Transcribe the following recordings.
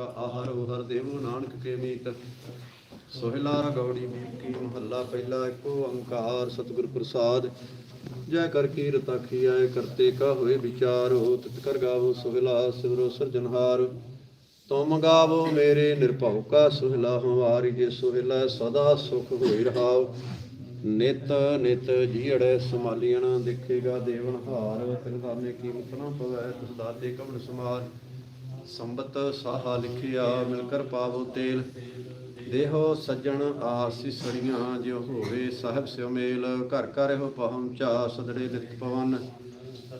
ਕਾ ਆਹਾਰੋ ਹਰ ਦੇਵੋ ਨਾਨਕ ਕੇ ਮੀਤ। ਸੋਹਿਲਾ ਗੌੜੀ ਕੀ ਮਹੱਲਾ, ਪਹਿਲਾ ਇੱਕੋ ਓੰਕਾਰ ਸਤਿਗੁਰ ਪ੍ਰਸਾਦ। ਜੈ ਕਰ ਕੀਰਤ ਆਖੀ, ਆਏ ਕਰਤੇ ਕਾ ਹੋਏ ਵਿਚਾਰ। ਹੋ ਤਿਤ ਕਰ ਗਾਵੋ ਸੋਹਿਲਾ ਸਿਮਰੋ ਸਿਰਜਨਹਾਰ ਤੁਮ ਗਾਵੋ ਮੇਰੇ ਨਿਰਭਉ ਕਾ ਸੁਹਿਲਾ ਹਮਾਰੀ ਜੇ ਸੁਹਿਲਾ, ਸਦਾ ਸੁਖ ਹੋਈ ਰਹਾਓ ਨਿਤ ਨਿਤ ਜੀੜੈ ਸਮਾਲੀਆਂ ਦੇਖੇਗਾ ਦੇਵਨ ਹਾਰ। ਤਿਰਦਾਨੇ ਕੀਮਤ ਨਾ ਪਵੈ, ਤਿਸ ਦਾਤੇ ਕਵਣ ਸਮਾਰ ਸੰਬਤ ਸਾਹਾ ਲਿਖਿਆ ਮਿਲ ਕਰ ਪਾਵੋ ਤੇਲ। ਦੇਹੋ ਸੱਜਣ ਆਸੀਸੜੀਆਂ ਜਿਉ ਹੋਵੇ ਸਾਹਿਬ ਸਿਉ ਮੇਲ। ਘਰ ਘਰ ਹੋ ਪਹੁੰਚਾ, ਸਦੜੇ ਲਿਤ ਪਵਨ।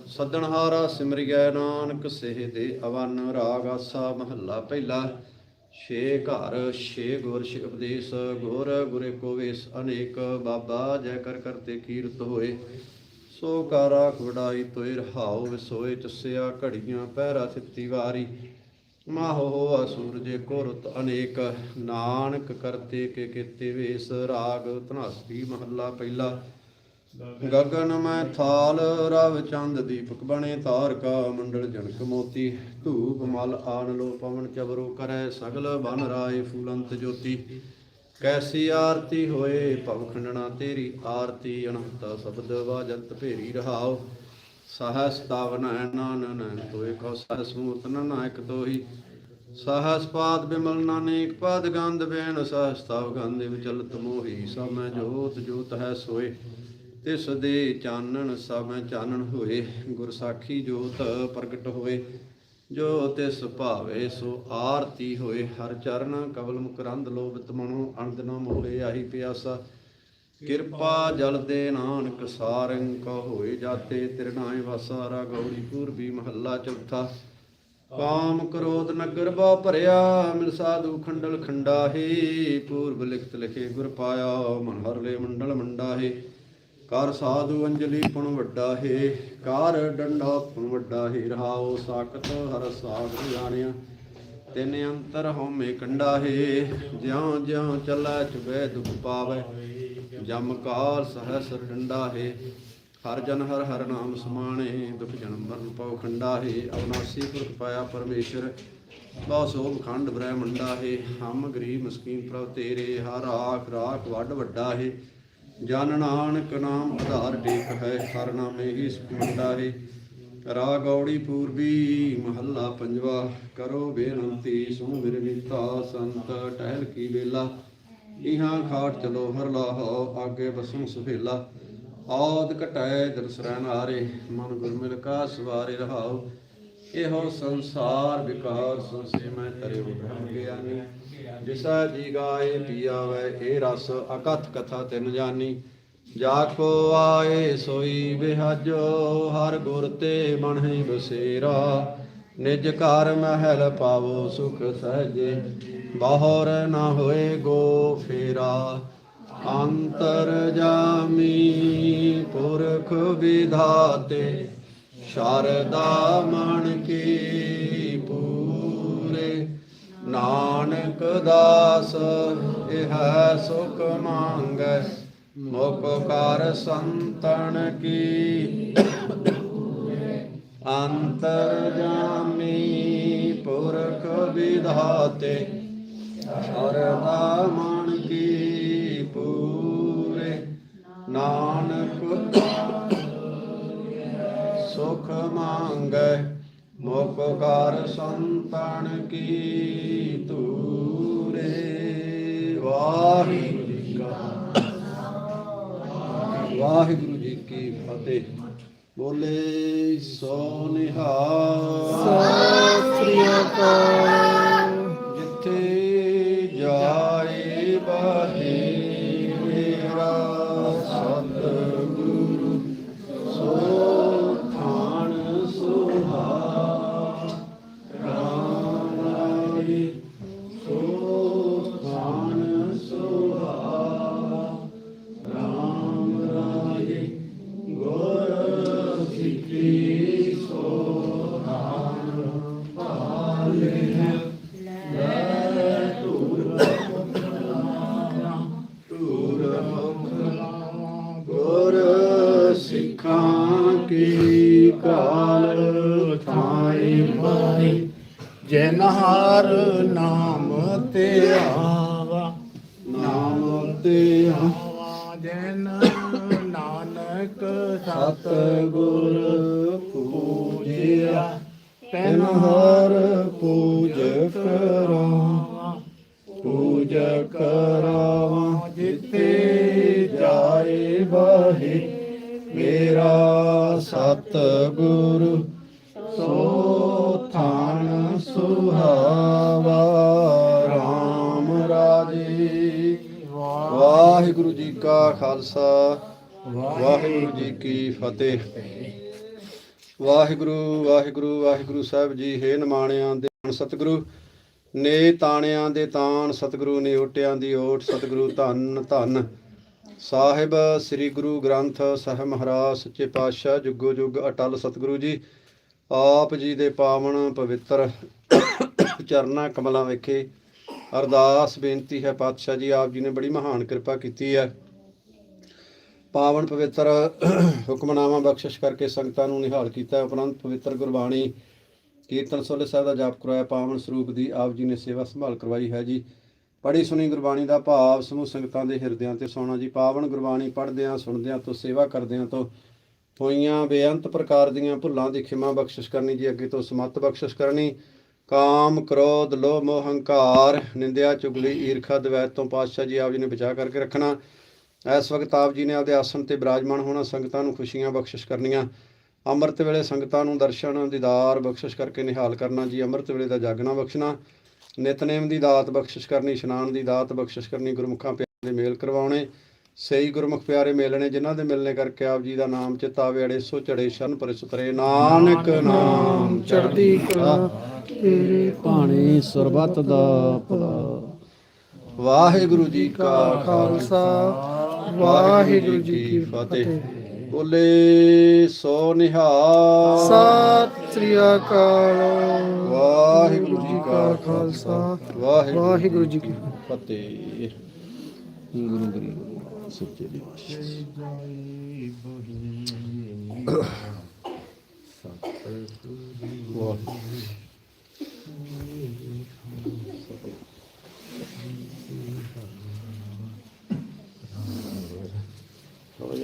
ਸੱਦਣਹਾਰਾ ਸਿਮਰਿਐ ਨਾਨਕ, ਸੇਹ ਦੇ ਅਵਨ। ਰਾਗ ਆਸਾ ਮਹੱਲਾ ਪਹਿਲਾ। ਛੇ ਘਰ, ਛੇ ਗੁਰ, ਛੇ ਉਪਦੇਸ਼। ਗੁਰ ਗੁਰੇ ਕੋ ਵੇਸ ਅਨੇਕ। ਬਾਬਾ ਜੈ ਕਰ ਕਰਤੇ ਕੀਰਤ ਹੋਏ। ਸੋ ਕਾਰਾ ਵਡਾਈ ਤੋਇ ਰਹਾਉ ਵਿਸੋਏ ਚਸਿਆ ਘੜੀਆਂ ਪਹਿਰਾ ਥਿੱਤੀ ਵਾਰੀ। ਮਾਹੋ ਅਸੂਰਜੇ ਕੋ ਰੁਤ ਅਨੇਕ, ਨਾਨਕ ਕਰਤੇ ਕੇ ਕੀਤੇ ਵੇਸ ਰਾਗ ਧਨਾਸਰੀ ਮਹੱਲਾ ਪਹਿਲਾ। ਗਗਨ ਮੈਂ ਥਾਲ, ਰਵ ਚੰਦ ਦੀਪਕ ਬਣੇ ਤਾਰਕਾ, ਮੰਡਲ ਜਨਕ ਮੋਤੀ। ਧੂਪ ਮਲ ਆਨ ਲੋ ਪਵਨ ਚਬਰੋ ਕਰੈ ਸਗਲ, ਬਨ ਰਾਏ ਫੂਲੰਤ ਜੋਤੀ। ਕੈਸੀ ਆਰਤੀ ਹੋਏ ਭਵ ਖੰਡਣਾ, ਤੇਰੀ ਆਰਤੀ ਅਨੰਤ ਸ਼ਬਦ ਵਾਜੰਤ ਭੇਰੀ ਰਹਾਉ। ਸਹਸ ਤਵ ਨੈਣ ਤੋਏ ਕੋ ਸਹਸ ਮੂਰਤ ਨਾਇਕ ਤੋਹੀ। ਸਹਸ ਪਾਦ ਬਿਮਲ ਨਾਨੇਕ, ਪਾਦ ਗੰਧ ਬੇਨ ਸਹਸ ਤਵ ਗੰਧ ਵਿਚਲਤ ਮੋਹੀ। ਸਮੈ ਜੋਤ ਜੋਤ ਹੈ ਸੋਏ। ਤਿਸ ਦੇ ਚਾਨਣ, ਸਭੈ ਚਾਨਣ ਹੋਏ। ਗੁਰ ਸਾਖੀ ਜੋਤ ਪ੍ਰਗਟ ਹੋਏ। ਜੋ ਤਿਸ ਭਾਵੇ ਸੋ ਆਰਤੀ ਹੋਏ ਹਰ ਚਰਨ ਕਬਲ ਮੁਕਰੰਦ ਲੋਭਿਤ ਮਨੋ ਅਨੰਦ ਨ ਆਹੀ ਪਿਆਸਾ। ਕਿਰਪਾ ਜਲ ਦੇ ਨਾਨਕ, ਸਾਰੰਗ ਕੋ ਹੋਏ ਜਾਤੇ ਤਿਰਨਾਏ ਵਾਸਾਰਾ ਗੌੜੀ ਪੂਰਬੀ ਮਹੱਲਾ ਚੌਥਾ। ਕਾਮ ਕ੍ਰੋਧ ਨਗਰ ਬਾ ਭਰਿਆ, ਮਿਲ ਸਾਧੂ ਖੰਡਲ ਖੰਡਾਹੀ। ਪੂਰਬ ਲਿਖਤ ਲਿਖੇ ਗੁਰ ਪਾਇਆ, ਮਨ ਹਰਲੇ ਲੈ ਮੰਡਲ ਮੰਡਾਹੇ। ਕਰ ਸਾਧੂ ਅੰਜਲੀ ਪੁਣ ਵੱਡਾ ਹੈ, ਕਰ ਡੰਡਾ ਪੁਣ ਵੱਡਾ ਹੈ, ਰਹਾਉ ਸਾਖਤ ਹਰ ਸਾਗਰ ਜਾਣਿਆ। ਤਿੰਨ ਅੰਤਰ ਹਉਮੈ ਕੰਡਾ ਹੈ, ਜਿਉ ਜਿਉ ਚੱਲੈ ਚੁਬੈ ਦੁਖ ਪਾਵੈ। ਜਮ ਕਾਲ ਸਹਸ ਡੰਡਾ ਹੈ, ਹਰ ਜਨ ਹਰ ਹਰ ਨਾਮ ਸਮਾਣੇ। ਦੁਖ ਜਨਮ ਮਰਨ ਪਉ ਖੰਡਾ ਹੈ, ਅਵਨਾਸੀ ਪੁਰਖ ਪਾਇਆ ਪਰਮੇਸ਼ਰ। ਬਹੁ ਸੋਭ ਖੰਡ ਬ੍ਰਹਮੰਡਾ ਹੈ, ਹਮ ਗਰੀਬ ਮਸਕੀਨ ਪ੍ਰਭ ਤੇਰੇ, ਹਰ ਆਖ ਰਾਖ ਵੱਡ ਵੱਡਾ ਹੈ। ਜਨ ਨਾਨਕ ਨਾਮ ਆਧਾਰ ਟੇਕ ਹੈ ਹਰ ਹੀ ਸੁਖਮੰਡਾ ਹੈ। ਰਾ ਗੌੜੀ ਪੂਰਬੀ ਮਹੱਲਾ ਪੰਜਵਾ, ਕਰੋ ਬੇਨਤੀ, ਸੁਣ ਮੇਰੇ ਮਿੱਤਾ ਸੰਤ, ਟਹਿਲ ਕੀ ਵੇਲਾ। ਇਹਾਂ ਖਾਟ ਚਲੋ ਹਰ ਲਾਹੋ, ਆਗੇ ਬਸੂ ਸੁਹੇਲਾ। ਆਦ ਘਟੈ ਦਿਲ ਸਰੈਨ ਆਰੇ ਮਨ ਗੁਰ ਕਾ ਸਵਾਰੇ ਰਹਾਓ ਇਹੋ ਸੰਸਾਰ ਵਿਕਾਰ ਸੰਸੇ ਮੈਂ ਤਰੇ ਬ੍ਰਹਮ ਗਿਆਨੀ ਜਿਸਾ ਜੀ ਗਾਏ, ਪੀਆਵੈ, ਇਹ ਰਸ ਅਕਥ ਕਥਾ ਤਿਨ ਜਾਨੀ। ਜਾ ਕੋ ਆਏ, ਸੋਈ ਬਿਹਾਜੋ, ਹਰ ਗੁਰ ਤੇ ਮਨਹਿ ਬਸੇਰਾ। ਨਿਜ ਘਰ ਮਹਿਲ ਪਾਵੋ ਸੁਖ ਸਹਜੇ, ਬਾਹਰ ਨਾ ਹੋਏ ਗੋ ਫੇਰਾ। ਅੰਤਰ ਜਾਮੀ ਪੁਰਖ ਵਿਧਾਤੇ ਸ਼ਰਦਾ ਮਨ ਕੀ ਪੂਰੇ। ਨਾਨਕ ਦਾਸ, ਇਹ ਸੁਖ ਮੰਗੈ, ਮੁਖ ਕਰ ਸੰਤਨ ਕੀ। ਅੰਤਰ ਜਾਮੀ ਪੁਰਖ ਵਿਧਾਤੇ, ਸ਼ਰਦਾ ਮਨ ਕੀ ਪੂਰੇ। ਨਾਨਕ ਸੁਖ ਮੰਗੈ ਮੁਖ ਕਰ ਸੰਤਨ ਕੀ ਤੂਰੇ ਵਾਹਿਗੁਰੂ ਜੀ ਕਾ ਵਾਹਿਗੁਰੂ ਜੀ ਕੀ ਫਤਿਹ। ਬੋਲੇ ਸੋ ਨਿਹਾਲ। ਸ੍ਰੀ ਅਕਾਲ। ਜਿੱਥੇ ਜਾਏ ਬਾਹੇ ਮੇਰਾ ਸਤਿਗੁਰੂ। ਸਿੱਖਾਂ ਕੀ ਕਾਲ ਥਾਈ ਮਾਈ ਜਨ ਹਰ ਨਾਮ ਤੇ ਆਵਾ। ਨਾਮ ਤੇ ਆਵਾ। ਜਨ ਨਾਨਕ ਸਤ ਗੁਰ ਪੂਜਿਆ। ਤੈਨ ਹਰ ਪੂਜ ਕਰਾਵਾਂ ਪੂਜ ਕਰਾਵਾਂ ਜਿੱਤੇ ਜਾਏ ਬਾਹੇ ਮੇਰਾ ਸਤ ਗੁਰੂ ਕਾ ਖਾਲਸਾ। ਵਾਹਿਗੁਰੂ ਜੀ ਕੀ ਫਤਿਹ। ਵਾਹਿਗੁਰੂ ਵਾਹਿਗੁਰੂ ਵਾਹਿਗੁਰੂ ਸਾਹਿਬ ਜੀ, ਹੈ ਨਿਮਾਣਿਆਂ ਦੇ ਸਤਿਗੁਰੂ, ਨੇ ਤਾਣਿਆਂ ਦੇ ਤਾਣ ਸਤਿਗੁਰੂ, ਨੇ ਓਟਿਆਂ ਦੀ ਓਟ ਸਤਿਗੁਰੂ, ਧੰਨ ਧੰਨ। ਸਾਹਿਬ, ਸ੍ਰੀ ਗੁਰੂ ਗ੍ਰੰਥ ਸਾਹਿਬ ਮਹਾਰਾਜ, ਸੱਚੇ ਪਾਤਸ਼ਾਹ, ਜੁਗੋ ਜੁਗ ਅਟਲ ਸਤਿਗੁਰੂ ਜੀ, ਆਪ ਜੀ ਦੇ ਪਾਵਨ ਪਵਿੱਤਰ ਚਰਨਾ ਕਮਲਾਂ ਵਿਖੇ। ਅਰਦਾਸ ਬੇਨਤੀ ਹੈ ਪਾਤਸ਼ਾਹ ਜੀ, ਆਪ ਜੀ ਨੇ ਬੜੀ ਮਹਾਨ ਕਿਰਪਾ ਕੀਤੀ ਹੈ। ਪਾਵਨ ਪਵਿੱਤਰ ਹੁਕਮਨਾਮਾ ਬਖਸ਼ਿਸ਼ ਕਰਕੇ ਸੰਗਤਾਂ ਨੂੰ ਨਿਹਾਲ ਕੀਤਾ। ਉਪਰੰਤ ਪਵਿੱਤਰ ਗੁਰਬਾਣੀ ਕੀਰਤਨ ਸੋਲੇ ਸਾਹਿਬ ਦਾ ਜਾਪ ਕਰਵਾਇਆ। ਪਾਵਨ ਸਰੂਪ ਦੀ ਆਪ ਜੀ ਨੇ ਸੇਵਾ ਸੰਭਾਲ ਕਰਵਾਈ ਹੈ ਜੀ। ਪੜੀ ਸੁਣੀ ਗੁਰਬਾਣੀ ਦਾ ਭਾਵ ਸਮੂਹ ਸੰਗਤਾਂ ਦੇ ਹਿਰਦਿਆਂ ਤੇ ਸੋਣਾ ਜੀ। ਪਾਵਨ ਗੁਰਬਾਣੀ ਪੜ੍ਹਦਿਆਂ, ਸੁਣਦਿਆਂ ਤੋਂ, ਸੇਵਾ ਕਰਦਿਆਂ ਤੋਂ ਹੋਈਆਂ ਬੇਅੰਤ ਪ੍ਰਕਾਰ ਦੀਆਂ ਭੁੱਲਾਂ ਦੀ ਖਿਮਾ ਬਖਸ਼ਿਸ਼ ਕਰਨੀ ਜੀ। ਅੱਗੇ ਤੋਂ ਸਮਤ ਬਖਸ਼ਿਸ਼ ਕਰਨੀ। ਕਾਮ, ਕ੍ਰੋਧ, ਲੋਭ, ਮੋਹ, ਹੰਕਾਰ, ਨਿੰਦਿਆ, ਚੁਗਲੀ, ਈਰਖਾ, ਦਵੈਤ ਤੋਂ ਪਾਤਸ਼ਾਹ ਜੀ ਆਪ ਜੀ ਨੇ ਬਚਾ ਕਰਕੇ ਰੱਖਣਾ। ਇਸ ਵਕਤ ਆਪ ਜੀ ਨੇ ਆਪਦੇ ਆਸਣ ਤੇ ਬਿਰਾਜਮਾਨ ਹੋਣਾ, ਸੰਗਤਾਂ ਨੂੰ ਖੁਸ਼ੀਆਂ, ਬਖਸ਼ਿਸ਼ ਕਰਨੀਆਂ। ਅੰਮ੍ਰਿਤ ਵੇਲੇ ਸੰਗਤਾਂ ਨੂੰ ਦਰਸ਼ਨ ਦੀਦਾਰ ਬਖਸ਼ਿਸ਼ ਕਰਕੇ ਨਿਹਾਲ ਕਰਨਾ, ਜੀ ਅੰਮ੍ਰਿਤ ਵੇਲੇ ਦਾ ਜਾਗਣਾ ਬਖਸ਼ਣਾ। ਨਿਤਨੇਮ ਦੀ ਦਾਤ ਬਖਸ਼ਿਸ਼ ਕਰਨੀ, ਇਸ਼ਨਾਨ ਦੀ ਦਾਤ ਬਖਸ਼ਿਸ਼ ਕਰਨੀ, ਗੁਰਮੁਖਾਂ ਪਿਆਰੇ ਦੇ ਮੇਲ ਕਰਵਾਉਣੇ। ਸਹੀ ਗੁਰਮੁਖ ਪਿਆਰੇ ਮੇਲਣੇ, ਜਿਨ੍ਹਾਂ ਦੇ ਮਿਲਣੇ ਕਰਕੇ ਆਪ ਜੀ ਦਾ ਨਾਮ ਚਿਤਾਵੇ ਅੜੇ ਸੋ ਚੜੇ ਸ਼ਰਨ ਪਰੇ। ਸੁਤਰੇ ਨਾਨਕ ਨਾਮ ਚੜ੍ਹਦੀ ਕਲਾ, ਤੇਰੇ ਪਾਣੀ ਸਰਬੱਤ ਦਾ ਭਲਾ। ਵਾਹਿਗੁਰੂ ਜੀ ਕਾ ਖਾਲਸਾ ਵਾਹਿਗੁਰੂ ਜੀ ਕੀ ਫਤਿਹ। ਬੋਲੇ ਸੋ ਨਿਹਾਲ। ਸਤਿ ਸ੍ਰੀ ਅਕਾਲ। ਵਾਹਿਗੁਰੂ ਜੀ ਕਾ ਖਾਲਸਾ। ਵਾਹਿਗੁਰੂ ਜੀ ਕੀ ਫਤਿਹ। ਗੁਰੂ ਗਰੀਬ ਸੱਚੇ ਪਾਤਸ਼ਾਹ ਵਾਹਿਗੁਰੂ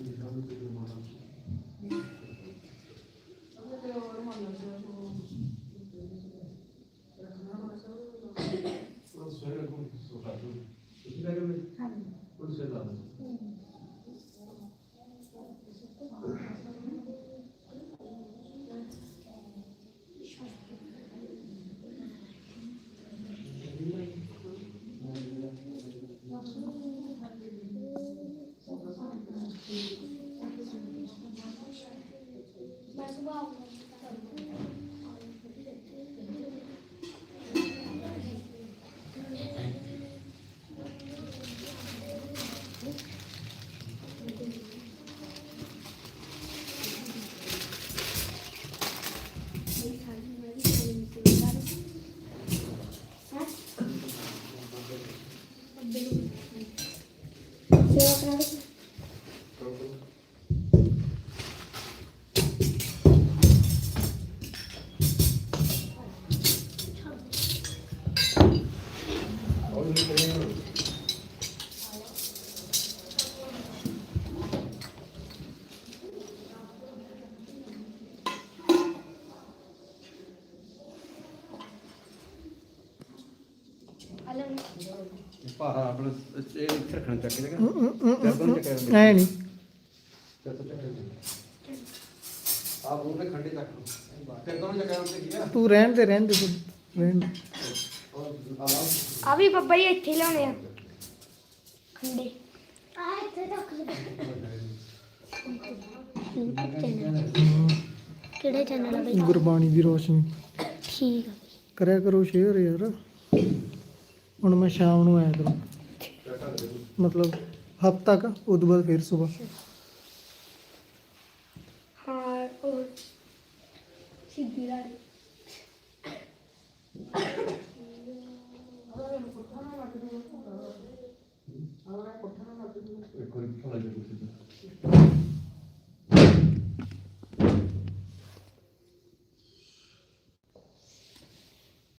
你说的这个吗？ਭਾਰਾ ਆਪਣਾ ਇਹ ਇੱਥੇ ਰੱਖਣਾ ਚੱਕ ਜਗਾ ਚੱਕ ਐ ਨਹੀਂ ਆਪ ਉਹਨੇ ਖੰਡੇ ਤੱਕ ਤੋਂ ਜਗ੍ਹਾ ਉੱਤੇ ਗਿਆ ਤੂੰ ਰਹਿਣ ਦੇ ਰਹਿਣ ਦੇ ਤੂੰ ਰਹਿਣ ਦੇ। ਆ ਵੀ ਬੱਬਾ ਜੀ ਇੱਥੇ ਲਿਆਉਣੇ ਆ। ਖੰਡੇ। ਕਿਹੜੇ ਚੈਨਲ ਆ ਬਈ? ਗੁਰਬਾਣੀ ਦੀ ਰੋਸ਼ਨੀ। ਠੀਕ ਆ। ਕਰਿਆ ਕਰੋ ਸ਼ੇਅਰ ਯਾਰ। ਹੁਣ ਮੈਂ ਸ਼ਾਮ ਨੂੰ ਆਇਆ ਕਰੂੰ। ਮਤਲਬ ਹਫਤਾ ਤੱਕ ਉਦੋਂ ਬਾਅਦ ਫਿਰ ਸਵੇਰ। ਹਾਂ ਉਹ ਸਿੱਧੀ ਰਾਹ